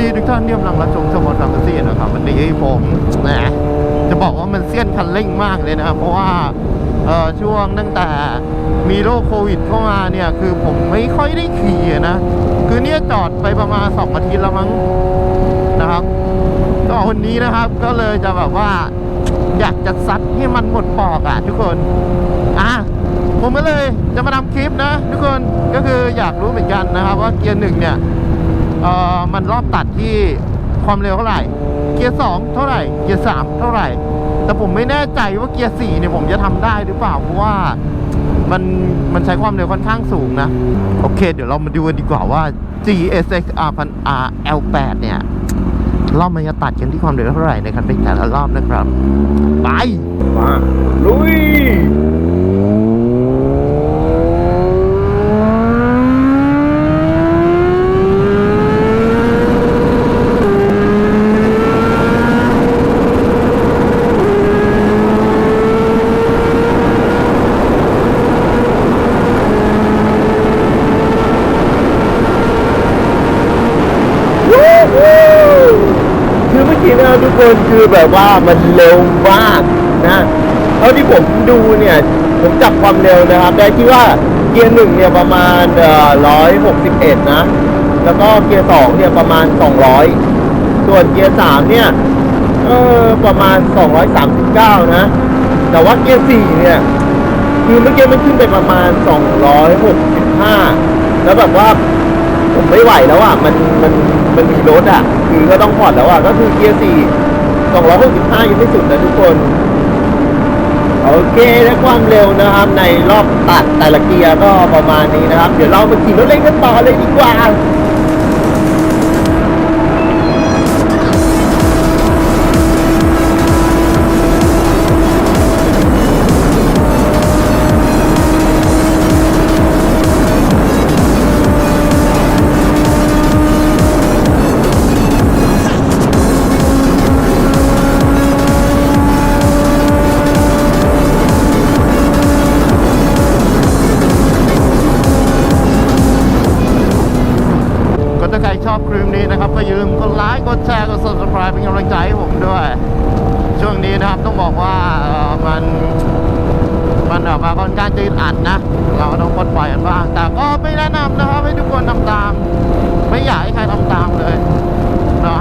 ดีทุกท่านที่กำลังรับชมสมอลแฟนตาซีนะครับวันนี้ผมแหมจะบอกว่ามันเสี้ยนคันเร่งมากเลยนะครับเพราะว่าช่วงตั้งแต่มีโรคโควิดเข้ามาเนี่ยคือผมไม่ค่อยได้ขี่นะ คือเนี่ยจอดไปประมาณสองอาทิตย์แล้วมั้งนะครับก็วันนี้นะครับก็เลยจะแบบว่าอยากจะซัดให้มันหมดปอกอะทุกคนอะผมก็เลยจะมาทำคลิปนะ ทุกคนก็คืออยากรู้เหมือนกันนะครับ ว่าเกียร์หนึ่งเนี่ย เอ่อมันรอบตัดที่ความเร็วเท่าไหร่ เกียร์สองเท่าไหร่ เกียร์สามเท่าไหร่ แต่ผมไม่แน่ใจว่าเกียร์สี่เนี่ยผมจะทำได้หรือเปล่า เพราะว่ามันมันใช้ความเร็วค่อนข้างสูงนะ โอเค เดี๋ยวเรามาดูกันดีกว่าว่า GSX R พัน R L8 เนี่ยรอบมันจะตัดกันที่ความเร็วเท่าไหร่ในการเป็นแต่ละรอบนะครับ ไป มา ลุย วู้ฮู้คือเมื่อกี้ นะทุกคนคือแบบว่ามันเร็วมากนะเท่าที่ผมดูเนี่ยผมจับความเร็วนะครับได้ที่ว่าเกียร์หนึ่งเนี่ยประมาณร้อยหกสิบเอ็ดนะ แล้วก็เกียร์สองเนี่ยประมาณสองร้อยส่วนเกียร์สามเนี่ยเออประมาณสองร้อยสามสิบเก้านะ แต่ว่าเกียร์สี่เนี่ยคือเมื่อกี้มันขึ้นไปประมาณสองร้อยหกสิบห้าแล้วแบบว่า ผมไม่ไหวแล้วอะมันมันมันมีรถอะ คือก็ต้องผ่อนแล้วอะก็คือเกียร์สี่สองร้อยหกสิบห้ายังไม่สุดนะทุกคน โอเคและความเร็วนะครับ ในรอบตัดแต่ละเกียร์ก็ประมาณนี้นะครับ เดี๋ยวเรามาขี่รถเล่นกันต่อเลยดีกว่า ถ้าใครชอบคลิปนี้นะครับ ก็อย่าลืมกดไลค์กดแชร์กด subscribe เป็นกำลังใจให้ผมด้วย ช่วงนี้นะครับต้องบอกว่ามันมันออกมาค่อนข้างจืดอัดนะ เราต้องปลดปล่อยกันบ้าง แต่ก็ไม่แนะนำนะครับให้ทุกคนทำตาม ไม่อยากให้ใครทำตามเลยเนาะ